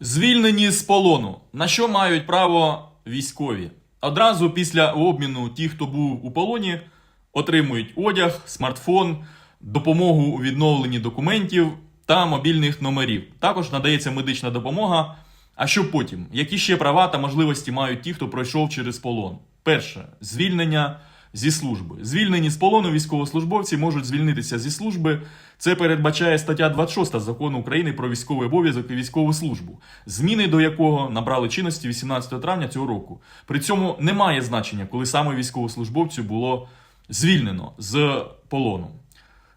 Звільнені з полону. На що мають право військові? Одразу після обміну ті, хто був у полоні, отримують одяг, смартфон, допомогу у відновленні документів та мобільних номерів. Також надається медична допомога. А що потім? Які ще права та можливості мають ті, хто пройшов через полон? Перше звільнення зі служби. Звільнені з полону військовослужбовці можуть звільнитися зі служби. Це передбачає стаття 26 закону України про військовий обов'язок і військову службу, зміни до якого набрали чинності 18 травня цього року. При цьому немає значення, коли саме військовослужбовцю було звільнено з полону.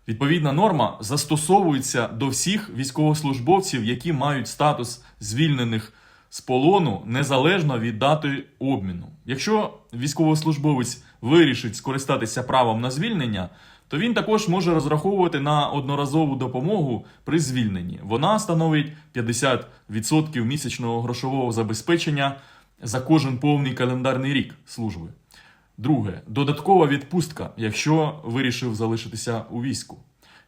Відповідна норма застосовується до всіх військовослужбовців, які мають статус звільнених з полону незалежно від дати обміну. Якщо військовослужбовець вирішить скористатися правом на звільнення, то він також може розраховувати на одноразову допомогу при звільненні. Вона становить 50% місячного грошового забезпечення за кожен повний календарний рік служби. Друге, додаткова відпустка, якщо вирішив залишитися у війську.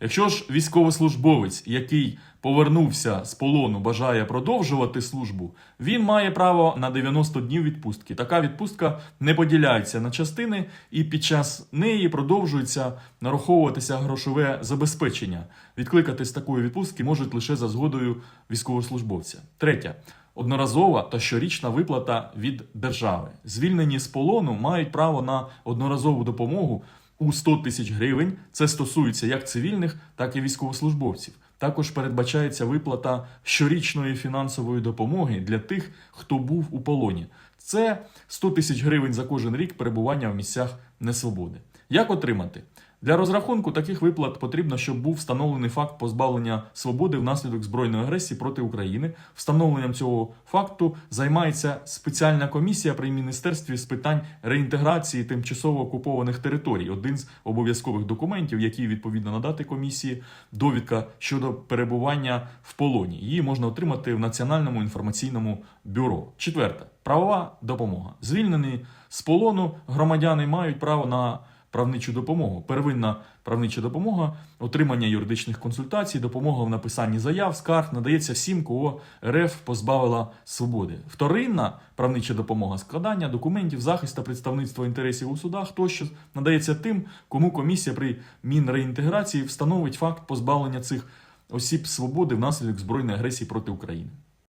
Якщо ж військовослужбовець, який повернувся з полону, бажає продовжувати службу, він має право на 90 днів відпустки. Така відпустка не поділяється на частини, і під час неї продовжується нараховуватися грошове забезпечення. Відкликати з такої відпустки можуть лише за згодою військовослужбовця. Третє. Одноразова та щорічна виплата від держави. Звільнені з полону мають право на одноразову допомогу у 100 тисяч гривень. Це стосується як цивільних, так і військовослужбовців. Також передбачається виплата щорічної фінансової допомоги для тих, хто був у полоні. Це 100 тисяч гривень за кожен рік перебування в місцях несвободи. Як отримати? Для розрахунку таких виплат потрібно, щоб був встановлений факт позбавлення свободи внаслідок збройної агресії проти України. Встановленням цього факту займається спеціальна комісія при міністерстві з питань реінтеграції тимчасово окупованих територій. Один з обов'язкових документів, який відповідно надати комісії, довідка щодо перебування в полоні. Її можна отримати в Національному інформаційному бюро. Четверте правова допомога. Звільнені з полону громадяни мають право на правничу допомогу. Первинна правнича допомога, отримання юридичних консультацій, допомога в написанні заяв, скарг надається всім, кого РФ позбавила свободи. Вторинна правнича допомога, складання документів, захист та представництво інтересів у судах тощо надається тим, кому комісія при мінреінтеграції встановить факт позбавлення цих осіб свободи внаслідок збройної агресії проти України.